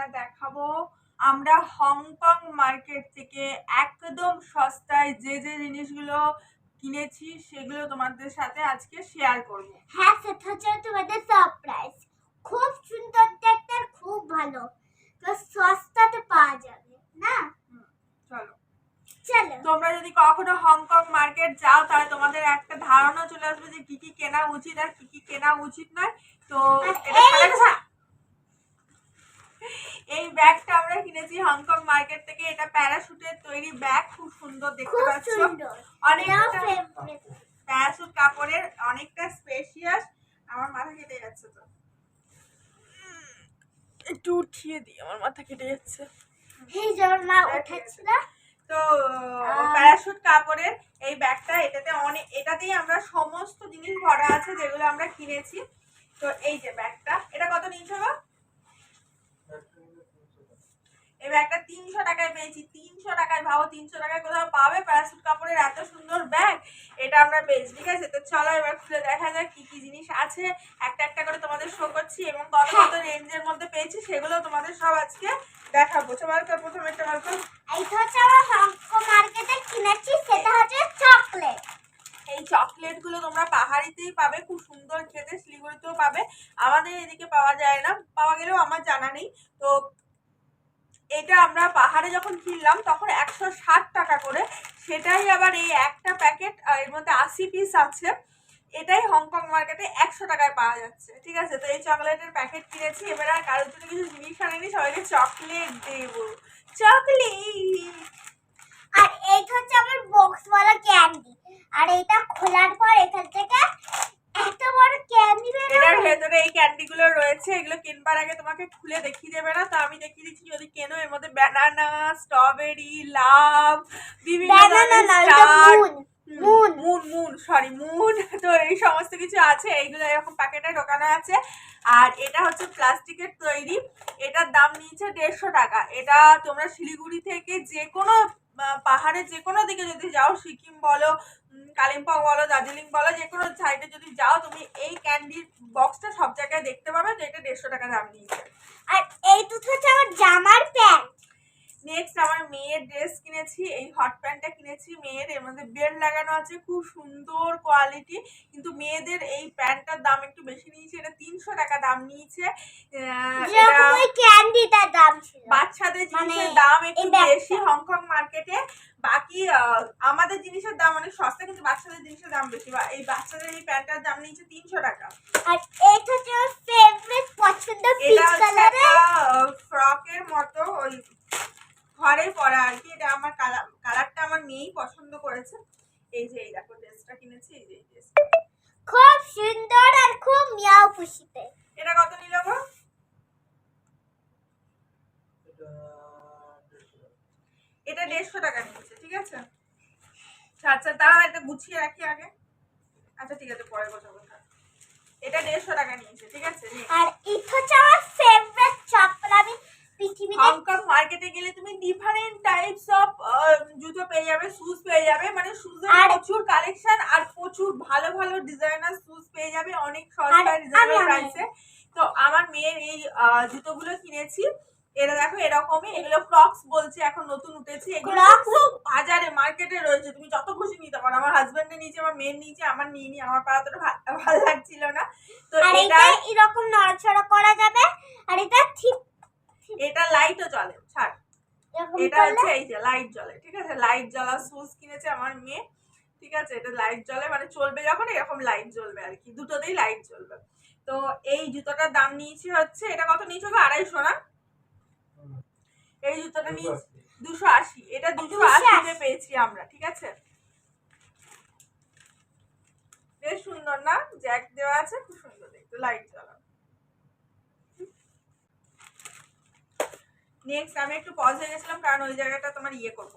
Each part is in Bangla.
আমরা দেখাবো। আমরা হংকং মার্কেট থেকে একদম সস্তায় যে যে জিনিসগুলো কিনেছি সেগুলো তোমাদের সাথে আজকে শেয়ার করব। হ্যাঁ সেটা হচ্ছে তোমাদের সারপ্রাইজ খুব সুন্দর দেখতে খুব ভালো। তো সস্তাতে পাওয়া যাবে না? চলো। চলো। তোমরা যদি কখনো হংকং মার্কেট যাও তাহলে তোমাদের একটা ধারণা চলে আসবে যে কি কি কেনা উচিত আর কি কি কেনা উচিত নয়। তো এটা ব্যাগটা আমরা কিনেছি হংকং মার্কেট থেকে। এটা প্যারাশুটের তৈরি ব্যাগ খুব সুন্দর দেখতে পাচ্ছ। অনেকটা প্যারাশুট কাপড়ের অনেকটা স্পেশিয়াস আমার মাথা কেটে যাচ্ছে তো। একটু উঠিয়ে দিই আমার মাথা কেটে যাচ্ছে। এই মা উঠাচ্ছিল তো আহ, প্যারাশুট কাপড়ের এই ব্যাগটা এটাতে অনেক এটাতেই আমরা সমস্ত জিনিস ভরা আছে যেগুলো আমরা কিনেছি। তো এই যে ব্যাগটা এটা কত নিয়েছো এই ব্যাগটা তিনশো টাকায় পেয়েছি। তিনশো টাকায় ভাবো তিনশো টাকায় কোথাও পাবে? প্যারাশুট কাপড়ের এত সুন্দর ব্যাগ এটা আমরা পেয়েছি ঠিক আছে? তো চলো এবার খুলে দেখা যাক কি কি জিনিস আছে। একটা একটা করে তোমাদের শো করছি এবং কত কত রেঞ্জের মধ্যে পেয়েছি সেগুলো তোমাদের সব আজকে দেখাবো। সবার কর প্রথমে একটা কর। এইটা হচ্ছে আমরা হংকং মার্কেটে কিনেছি সেটা হচ্ছে চকলেট এই চকলেটগুলো তোমরা পাহাড়িতেই পাবে খুব সুন্দর খেতে শিলিগুড়িতেও পাবে। আমাদের এদিকে পাওয়া যায় না। পাওয়া গেলেও আমার জানা নেই। তো এটা আমরা পাহাড়ে যখন কিনলাম, তখন একশো ষাট টাকা করে। সেটাই আবার এই একটা প্যাকেট এর মধ্যে আশি পিস আছে। এটাই হংকং মার্কেটে একশো টাকায় পাওয়া যাচ্ছে। ঠিক আছে? তো এই চকলেটের প্যাকেট কিনেছি। এবার আর কারোর জন্য কিছু জিনিস আনেনি, সবাইকে চকলেট দেবো। চকলেট! আর আমার বক্সওয়ালা ক্যান্ডি আর এটা খোলার পর এখান থেকে এত বড় ক্যান্ডি ভেতরে এই ক্যান্ডি গুলো রয়েছে এগুলো কিনবার আগে তোমাকে খুলে দেখিয়ে দেবে না? তো আমি দেখিয়ে দিচ্ছি যদি কেনো এর মধ্যে ব্যানানা স্ট্রবেরি লাভ বিভিন্ন moon moon moon sorry moon তো এই সমস্ত কিছু আছে এইগুলো এরকম প্যাকেটে ঢোকানো আছে। আর এটা হচ্ছে প্লাস্টিকের তৈরি এটার দাম নিয়েছে দেড়শো টাকা। এটা তোমরা শিলিগুড়ি থেকে যে কোনো পাহাড়ে যে কোনো দিকে যদি যাও, সিকিম বলো কালিম্পং বলো, দার্জিলিং বলো যে কোনো সাইডে যদি যাও, তুমি এই ক্যান্ডির বক্সটা সব জায়গায় দেখতে পাবে তো এটা দেড়শো টাকা দাম নিয়েছে। আর এই দুটো হচ্ছে আমার জামার প্যান্ট। নেক্সট আমার মেয়ের ড্রেস কিনেছি এই হট প্যান্টটা কিনেছি। মেয়ের এর মধ্যে বেল্ট লাগানো আছে খুব সুন্দর কোয়ালিটি কিন্তু মেয়েদের এই প্যান্টটার দাম একটু বেশি নিয়েছে এটা তিনশো টাকা দাম নিয়েছে। আহ, এটা ওই ক্যান্ডিটার দাম ছিল। বাচ্চাদের মানে জিনিসের দাম একটু বেশি হংকং মার্কেটে বাকি আমাদের জিনিসের দাম অনেক সস্তা কিন্তু বাচ্চাদের জিনিসের দাম বেশি। বা এই বাচ্চাদের এই প্যান্টটার দাম নিয়েছে তিনশো টাকা। আর হচ্ছে ফেভারিট পছন্দ এটা পিচ হচ্ছে ফ্রকের মতো ওই ঘরে পরা আর কি এটা আমার কালার কালারটা আমার মেয়েই পছন্দ করেছে এই যে এই দেখো ড্রেসটা কিনেছি এই যে এই ড্রেসটা খুব সুন্দর আর খুব মিয়াও খুশিতে এটা কত নিল গো এটা দেড়শো টাকা নিয়েছে ঠিক আছে আচ্ছা আচ্ছা দাঁড়াও এটা গুছিয়ে রাখি আগে আচ্ছা ঠিক আছে পরে কথা কথা এটা দেড়শো টাকা নিয়েছে ঠিক আছে নে। আর এটা হচ্ছে আমার ফেভারিট চপ্পল আমি পৃথিবীতে হংকং মার্কেটে গেলে তুমি ডিফারেন্ট টাইপস অফ জুতো পেয়ে যাবে শুজ পেয়ে যাবে। মানে শুজের প্রচুর কালেকশন আর প্রচুর ভালো ভালো ডিজাইনার শুজ পেয়ে যাবে অনেক সস্তা রিজনেবল প্রাইসে তো আমার মেয়ের এই জুতোগুলো কিনেছি। এরা দেখো এরকমই এগুলো ক্রক্স বলছে এখন নতুন উঠেছে। এগুলো? বাজারে মার্কেটে রয়েছে। তুমি যত খুশি নিতে পারো। আমার হাজবেন্ডের নিচে আমার মেয়ের নিচে আমার নিয়ে নি আমার পা অতটা ভালো লাগছিল না। তো এটা এরকম নড়াচড়া করা যাবে। আর এটা ঠিক এটা লাইটও জ্বলে ছাড়। এটা হচ্ছে এই যে লাইট জ্বলে ঠিক আছে? লাইট জ্বলা সুজ কিনেছে আমার মেয়ে ঠিক আছে? এটা লাইট জ্বলে মানে চলবে যখন এরকম লাইট জ্বলবে আর কি দুটোতেই লাইট জ্বলবে। তো এই জুতোটার দাম নিয়েছি হচ্ছে এটা কত নিয়েছো আড়াইশো না? এই জুতোটা নিয়ে দুশো আশি। এটা দুশো আশিতে পেয়েছি আমরা ঠিক আছে? বেশ সুন্দর না? জ্যাক দেওয়া আছে খুব সুন্দর একটু লাইট জ্বলা। নেক্সট আমি একটু পজ হয়ে গেছিলাম কারণ ওই জায়গাটা তোমার ইয়ে করব।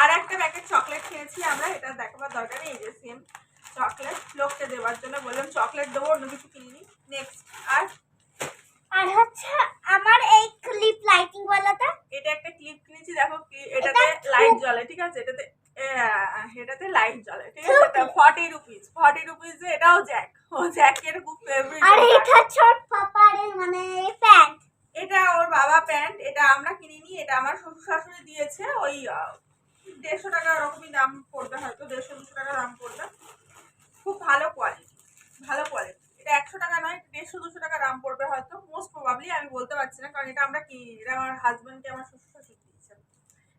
আর একটা প্যাকেট চকলেট খেয়েছি আমরা এটা দেখাবার দরকার নেই যে সেম চকলেট লোককে দেওয়ার জন্য বললাম চকলেট দেবো অন্য কিছু কিনিনি। নেক্সট আর? আর হচ্ছে আমার এই ক্লিপ লাইটিং ওয়ালাটা। এটা একটা ক্লিপ কিনেছি দেখো এটাতে লাইট জ্বলে ঠিক আছে? এটাতে এটাতে লাইট জ্বলে ঠিক আছে? ফর্টি রুপিস ফর্টি রুপিস এটাও জ্যাক ও জ্যাকের খুব ফেভারিট আর এটা ছোট পাপারের মানে প্যান্ট এটা ওর বাবা প্যান্ট এটা আমরা কিনিনি এটা আমার শ্বশুর শাশুড়ি দিয়েছে ওই দেড়শো টাকা ওরকমই দাম পড়বে হয়তো দেড়শো দুশো টাকা দাম পড়বে। খুব ভালো কোয়ালিটি ভালো কোয়ালিটি এটা একশো টাকা নয় দেড়শো দুশো টাকা দাম পড়বে হয়তো মোস্ট প্রবাবলি আমি বলতে পারছি না কারণ এটা আমরা কিনি এটা আমার হাজব্যান্ডকে আমার শ্বশুর শাশুড়ি দিয়েছে।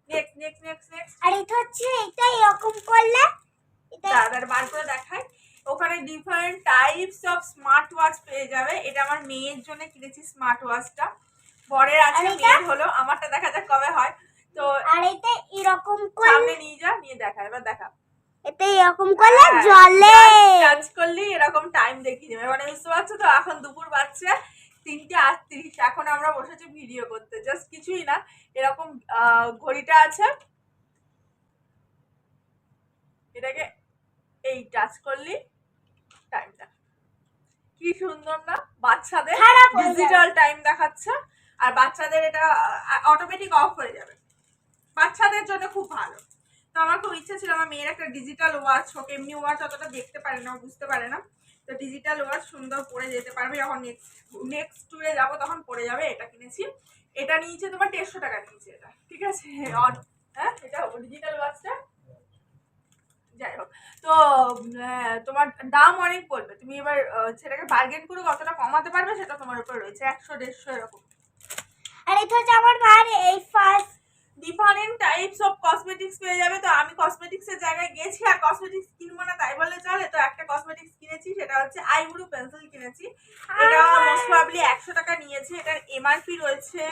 নেক্সট নেক্সট নেক্সট নেক্সট আর এটা হচ্ছে এটা এরকম করলে তাড়াতাড়ি বার করে দেখাই। ওখানে different types of smart watch পেয়ে যাবে। এটা আমার মেয়ের জন্য কিনেছি স্মার্ট ওয়াচটা বরের আছে আর হলো আমারটা দেখা যাক কবে হয়। তো আর এটা এরকম করলে সামনে নিয়ে যা নিয়ে দেখা এবার দেখা। এটা এরকম করলে হ্যাঁ, জলে। টাচ করলেই এরকম টাইম দেখিয়ে দেবে। মানে বুঝতে পারছ তো এখন দুপুর বাজছে তিনটে আটত্রিশ। এখন আমরা বসেছি ভিডিও করতে জাস্ট কিছুই না। এরকম ঘড়িটা আছে। এটাকে এই টাচ করলি টাইমটা কি সুন্দর না বাচ্চাদের ডিজিটাল টাইম দেখাচ্ছে। আর বাচ্চাদের এটা অটোমেটিক অফ হয়ে যাবে। বাচ্চাদের জন্য খুব ভালো। তো আমার খুব ইচ্ছে ছিল, আমার মেয়ের একটা ডিজিটাল ওয়াচ হোক, এমনি ওয়াচ অতটা দেখতে পারে না, বুঝতে পারে না। তো ডিজিটাল ওয়াচ সুন্দর পরে যেতে পারবে, যখন নেক্সট নেক্সট ট্যুরে যাব তখন পরে যাবে, এটা কিনেছি। এটা নিয়েছে তোমার দেড়শো টাকা নিয়েছে এটা, ঠিক আছে? হ্যাঁ এটা ডিজিটাল ওয়াচটা যাই হোক, তো তোমার দাম অনেক পড়বে। তুমি এবার সেটাকে বার্গেন করে কতটা কমাতে পারবে সেটা তোমার উপর রয়েছে, একশো, দেড়শো এরকম। আর এটা হচ্ছে আমার মার এই first different types of cosmetics পেয়ে যাবে। তো আমি কসমেটিক্স এর জায়গায় গেছি আর কসমেটিক্স কিনবো না তাই বলে চলে তো একটা কসমেটিক্স কিনেছি সেটা হচ্ছে আইব্রু পেন্সিল কিনেছি। এটা মোস্ট প্রবাবলি একশো টাকা নিয়েছে এটার এমআরপি রয়েছে।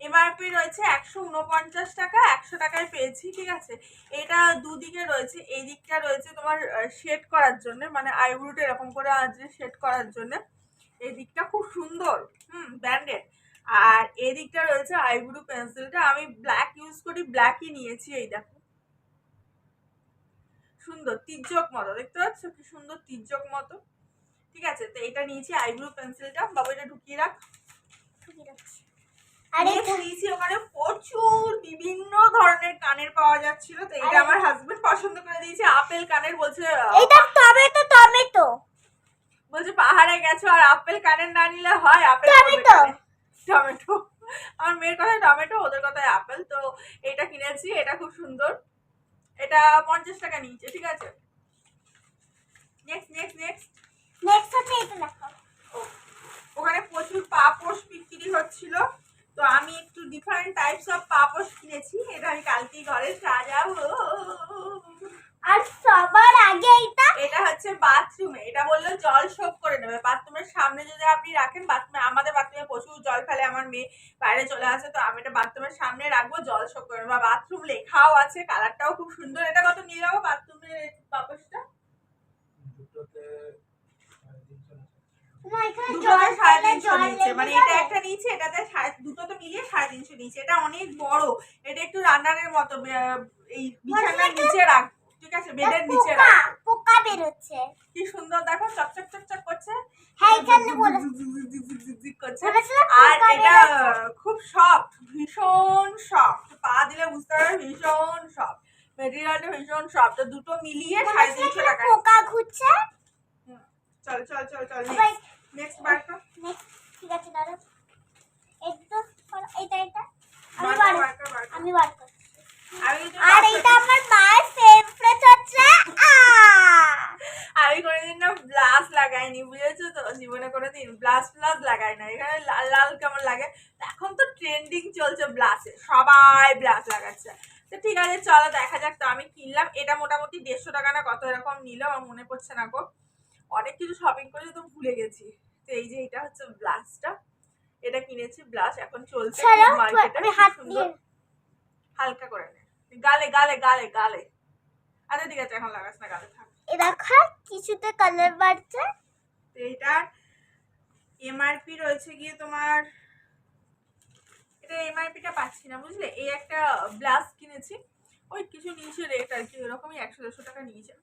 এমআরপি রয়েছে একশো উনপঞ্চাশ টাকা একশো টাকায় পেয়েছি ঠিক আছে? এটা দুদিকে রয়েছে এই দিকটা রয়েছে তোমার শেড করার জন্য মানে আইব্রোটা এরকম করে আছে শেড করার জন্য। এই দিকটা খুব সুন্দর হুম ব্র্যান্ডেড। আর এই দিকটা রয়েছে আইব্রো পেন্সিলটা আমি ব্ল্যাক ইউজ করি ব্ল্যাকই নিয়েছি এই দেখো। সুন্দর তির্যক মতো দেখতে পাচ্ছ? কি সুন্দর তির্যক মতো। ঠিক আছে তো এটা নিয়েছি আইব্রো পেন্সিলটা। বাবু এটা ঢুকিয়ে রাখ। নিয়েছি ওখানে প্রচুর বিভিন্ন ধরনের কানের পাওয়া যাচ্ছিল। তো এটা আমার হাজবেন্ড পছন্দ করে দিয়েছে। আপেল কানের বলছে এটা টমেটো টমেটো বলছে পাহাড়ে গেছো আর আপেল কানের না নিলে হয় আপেল টমেটো। টমেটো। আমার মেয়ের কথায় টমেটো ওদের কথায় আপেল। তো এটা কিনেছি এটা খুব সুন্দর। এটা পঞ্চাশ টাকা নিয়েছে ঠিক আছে? নেক্সট নেক্সট নেক্সট নেক্সট হচ্ছে এটা দেখো ওখানে প্রচুর পাপোশ বিক্রি হচ্ছিল। তো আমি একটু ডিফারেন্ট টাইপস অফ পাপোশ কিনেছি। এটা আমি কালকেই ঘরে সাজাবো। আর সবার আগে এটা এটা হচ্ছে বাথরুমে এটা বলল জল শোক করে নেবে। বাথরুমের সামনে যদি আপনি রাখেন বাথরুমে আমাদের বাথরুমে প্রচুর জল ফেলে। আমার মেয়ে বাইরে চলে আসে তো আমি এটা বাথরুমের সামনে রাখব জল শোক করে নেবে। বাথরুম লেখাও আছে কালারটাও খুব সুন্দর। এটা কত নিয়ে যাব বাথরুমের নিয়েছে মানে এটা একটা নিয়েছে এটাতে সাড়ে দুটো তো মিলিয়ে সাড়ে তিনশো নিয়েছে এটা অনেক বড়। এটা একটু রান্নারের মতো এই বিছানার নিচে রাখ ঠিক আছে বেডের নিচে পোকা রাখ। পোকা বেরোচ্ছে। কি সুন্দর দেখো চকচক চকচক করছে। হ্যাঁ এখানে করছে। আর এটা খুব সফট ভীষণ সফট পা দিলে বুঝতে পারবে ভীষণ সফট মেটেরিয়ালটা ভীষণ সফট তো দুটো মিলিয়ে সাড়ে তিনশো টাকা। পোকা ঘুরছে? চল চল চল চল নেক্সট বার ঠিক আছে দাঁড়াও। এইটা এটা। আমি বার বার বার বার। আমি বার আর এইটা আমার মায়ের ফেভারিট হচ্ছে আমি কোনোদিন না ব্লাস লাগাইনি বুঝেছ তো? জীবনে কোনোদিন ব্লাস ব্লাস লাগাই না এখানে লাল লাল কেমন লাগে? এখন তো ট্রেন্ডিং চলছে ব্লাসে সবাই ব্লাস লাগাচ্ছে। তো ঠিক আছে চলো দেখা যাক তো আমি কিনলাম। এটা মোটামুটি দেড়শো টাকা না কত এরকম নিল আমার মনে পড়ছে না গো। অনেক কিছু শপিং করে তো ভুলে গেছি। তো এই যে এটা হচ্ছে ব্লাসটা এটা কিনেছি ব্লাস এখন চলছে মার্কেটে দিয়ে হালকা করে নে। গালে গালে গালে গালে। আচ্ছা ঠিক আছে এখন লাগাস না গালে থাক। এ দেখো কিছুতে কালার বাড়ছে। তো এটার এমআরপি রয়েছে গিয়ে তোমার এটা এমআরপিটা পাচ্ছি না বুঝলে? এই একটা ব্লাউজ কিনেছি। ওই কিছু নিচে রেট আর কি ওরকমই একশো দেড়শো টাকা নিয়েছে।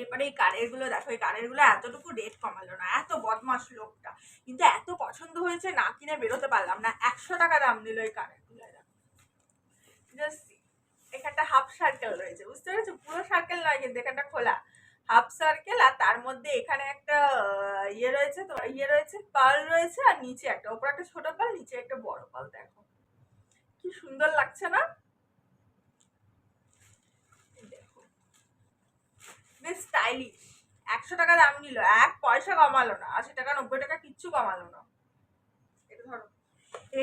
এরপরে এই কানেরগুলো দেখো এই কানেরগুলো এতটুকু রেট কমালো না। এত বদমাস লোকটা। কিন্তু এত পছন্দ হয়েছে না কিনে বেরোতে পারলাম না। একশো টাকা দাম নিল এই কানেরগুলো জাস্ট এখানটা হাফ সার্কেল রয়েছে, বুঝতে পেরেছ? পুরো সার্কেল নয় কিন্তু এখানটা খোলা। হাফ সার্কেল আর তার মধ্যে এখানে একটা ইয়ে রয়েছে তো ইয়ে রয়েছে পাল রয়েছে আর নিচে একটা, ওপর একটা ছোট পাল নিচে একটা বড় পাল দেখো। কি সুন্দর লাগছে না? দেখো। বেশ স্টাইলিশ একশো টাকা দাম নিল, এক পয়সা কমালো না, আশি টাকা, নব্বই টাকা কিচ্ছু কমালো না। এটা ধরো।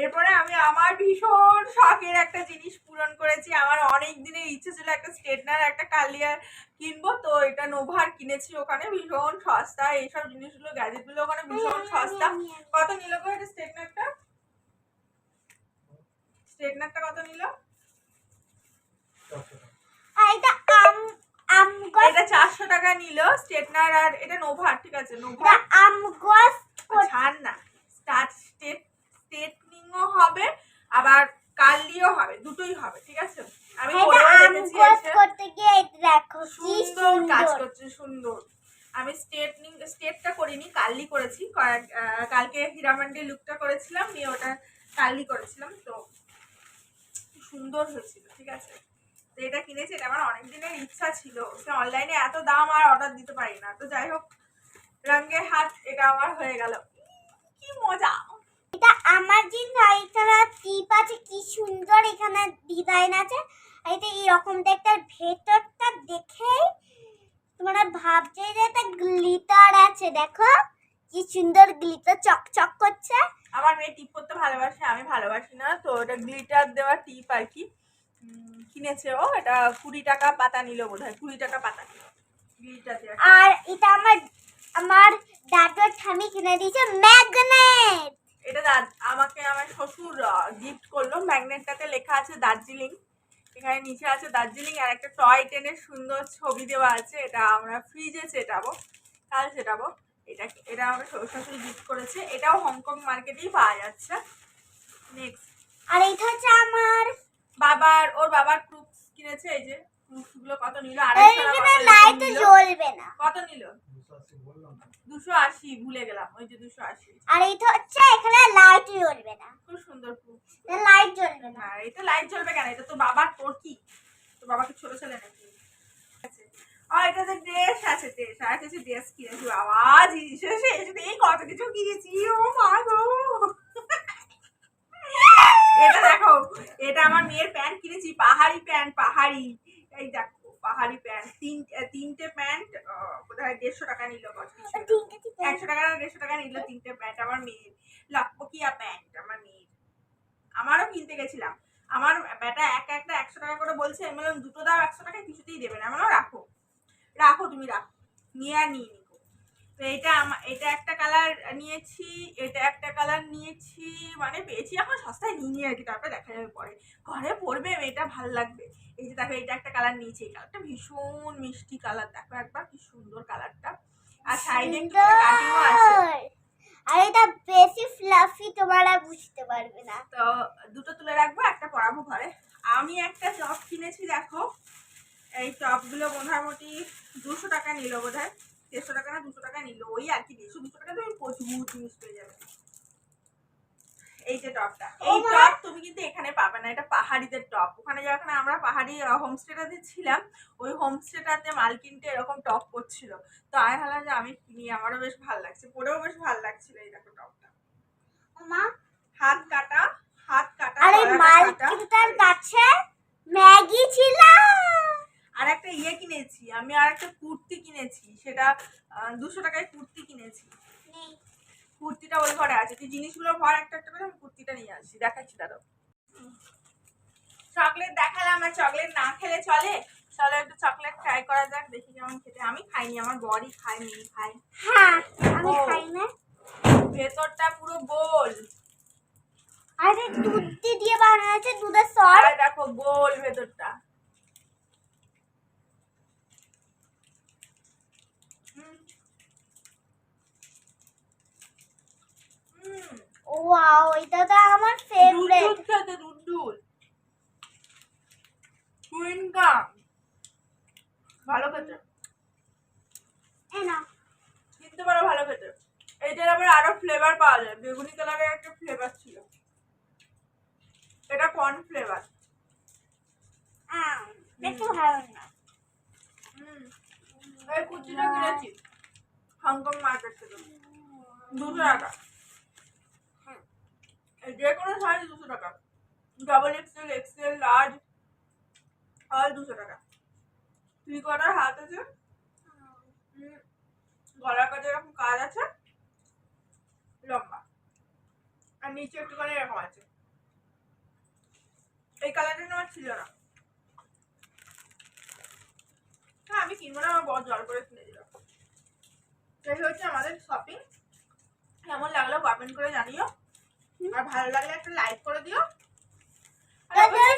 এরপরে আমি আমার ভীষণ শখের একটা জিনিস পূরণ করেছি। আমার অনেক দিনের ইচ্ছে ছিল একটা স্ট্রেটনার একটা কালিয়ার কিনবো। তো এটা নোভার কিনেছি ওখানে ভীষণ সস্তা। এইসব জিনিসগুলো গ্যাজেটগুলো ওখানে ভীষণ সস্তা। কত নিল গো এটা স্ট্রেটনারটা স্ট্রেটনারটা কত নিল? এটা আম আম এটা চারশো টাকা নিল স্ট্রেটনার আর এটা নোভার ঠিক আছে নোভার। আম ছাড় না স্টার্ট স্টেট স্ট্রেটনিংও হবে আবার কার্লিও হবে দুটোই হবে ঠিক আছে? আমি এসে। করতে গিয়ে দেখো সুন্দর কাজ করছে সুন্দর। আমি স্ট্রেটনিং স্ট্রেটটা করিনি কার্লি করেছি কালকে হীরামান্ডি লুকটা করেছিলাম নিয়ে ওটা কার্লি করেছিলাম তো সুন্দর হয়েছিল ঠিক আছে? তো এটা কিনেছি এটা আমার অনেক দিনের ইচ্ছা ছিল সে অনলাইনে এত দাম আর অর্ডার দিতে পারি না তো যাই হোক রঙে হাত এটা আমার হয়ে গেল। কি মজা এটা আমার জিনিস আর এখানে টিপ আছে কি সুন্দর এখানে ডিজাইন আছে। আর এটা এরকম দেখতে ভেতরটা দেখেই তোমরা ভাবছে যে এটা গ্লিটার আছে দেখো। কি সুন্দর গ্লিটার চকচক করছে। আমার মেয়ে টিপ করতে ভালোবাসে আমি ভালোবাসি না তো এটা গ্লিটার দেওয়া টিপ আর কি। কিনেছে ও এটা কুড়ি টাকা পাতা নিল বোধ হয় কুড়ি টাকা পাতা নিল। আর এটা আমার আমার দাদুর ঠামি কিনে দিয়েছে ম্যাগনেট! এটা দাদ- আমাকে আমার শ্বশুর গিফট করল। ম্যাগনেটটাতে লেখা আছে দার্জিলিং। এখানে নিচে আছে দার্জিলিং আর একটা টয় ট্রেনের সুন্দর ছবি দেওয়া আছে। এটা আমরা ফ্রিজে চেটাবো কাল চেটাবো। এটা এটা আমার শ্বশুর শাশুড়ি গিফট করেছে। এটাও হংকং মার্কেটেই পাওয়া যাচ্ছে। নেক্সট আর এটা হচ্ছে আমার। বাবার ওর বাবার ক্রুপস কিনেছে এই যে ক্রুপসগুলো কত নিল? এখানে কত নিল? দুশো আশি তো। ভুলে গেলাম ওই যে দুশো আশি। আর এটা হচ্ছে এখানে লাইট জ্বলবে না। খুব সুন্দর লাইট জ্বলবে না। না এটা লাইট জ্বলবে কেন? এটা তো বাবার তোর কি তো বাবাকে ছোট ছেলে নাকি? এটাতে ড্রেস আছে ড্রেস আর কিছু ড্রেস কিনেছি বাবা জিনিস শেষ নেই কত কিছু কিনেছি। ও মা গো। এটা দেখো এটা আমার মেয়ের প্যান্ট কিনেছি পাহাড়ি প্যান্ট পাহাড়ি। এই দেখো। পাহাড়ি প্যান্ট তিন তিনটে প্যান্ট বোধহয় দেড়শো টাকা নিল। একশো টাকা না দেড়শো টাকা নিল তিনটে প্যান্ট আমার মেয়ের। লকপকিয়া প্যান্ট আমার মেয়ের। আমারও কিনতে গেছিলাম। আমার বেটা এক একটা একশো টাকা করে বলছে আমি বললাম দুটো দাও একশো টাকা কিছুতেই দেবে না। আমারও রাখো। রাখো তুমি রাখো। নিয়ে আর নিয়ে তো এটা এটা একটা কালার নিয়েছি এটা একটা কালার নিয়েছি মানে পেয়েছি এখন সস্তায় নিয়ে নিই আর কি তারপরে দেখা যাবে পরে। ঘরে পরবে এটা ভালো লাগবে। এই যে দেখো এটা একটা কালার নিয়েছি এই কালারটা ভীষণ মিষ্টি কালার দেখো একবার কি সুন্দর কালারটা আর সাইডে একটু কাটিংও আছে। আর এটা বেশি ফ্লাফি তোমরা বুঝতে পারবে না। তো দুটো তুলে রাখব একটা পরাবো ঘরে। আমি একটা টপ কিনেছি দেখো। এই টপগুলো মোটামুটি দুশো টাকা নিল বোধ হয় দেড়শো টাকা না দুশো টাকা নিল ওই আর কি দেড়শো দুশো টাকা তুমি প্রচুর জিনিস পেয়ে যাবে। এই যে টপটা এই টপ তুমি কিন্তু এখানে পাবে না এটা পাহাড়িদের টপ। ওখানে যখন আমরা পাহাড়ি হোমস্টেটাতে ছিলাম ওই হোমস্টেটাতে মালকিনটা এরকম টপ করছিল। তো আমি ভাবলাম যে আমি কিনি আমারও বেশ ভালো লাগছে পরেও বেশ ভালো লাগছিল এই দেখো টপটা। মা। হাত কাটা হাত কাটা আর। মালকিনটার কাছে ম্যাগি ছিল। আর একটা ইয়ে কিনেছি আমি আর একটা কুর্তি কিনেছি সেটা দুশো টাকায় কুর্তি কিনেছি। কুর্তিটা ওই ঘরে আছে তুই জিনিসগুলো ভর একটা একটা করে আমি কুর্তিটা নিয়ে আসছি দেখাচ্ছি দাঁড়ো চকলেট দেখালাম আর চকলেট না খেলে চলে? চলো একটু চকলেট ট্রাই করা যাক দেখি কেমন খেতে। আমি খাইনি আমার বড়ি খায় মেয়ে খায় হ্যাঁ আমি খাই না। ভেতরটা পুরো গোল। আরে দুধ দিয়ে বানানো আছে দুধের সর। আর দেখো গোল ভেতরটা। ওয়াও এটা তো আমার ফেভারিট সাথে দুধুল চুইংগাম ভালো খেতে। না। কিন্তু বড় ভালো খেতে। এটার আবার আরও ফ্লেভার পাওয়া যায়। বেগুনি কালারের একটা ফ্লেভার ছিল। এটা কর্ন ফ্লেভার একটু ভালো না। এই কুচিটা কিনেছি। হংকং মার্কেট থেকে। দুশো টাকা। যে কোনো সাইজ দুশো টাকা। Double XL XL large all দুশো টাকা। থ্রি কোয়ার্টার হাত আছে? গলার কাছে এরকম কাজ আছে? লম্বা। আর নিচে একটুখানি এরকম আছে। এই কালারটা আমার ছিল না। হ্যাঁ আমি কিনবো না, আমার বড় জল করে কিনে দিল। এই হচ্ছে আমাদের শপিং কেমন লাগল কমেন্ট করে জানিও। আর ভালো লাগলে একটা লাইক করে দিও।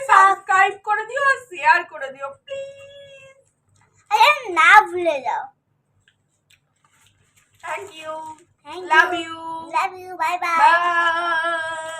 সাবস্ক্রাইব করে দিও আর শেয়ার করে দিও প্লিজ আরে না ভুলে যাও। Thank you love you love you bye bye bye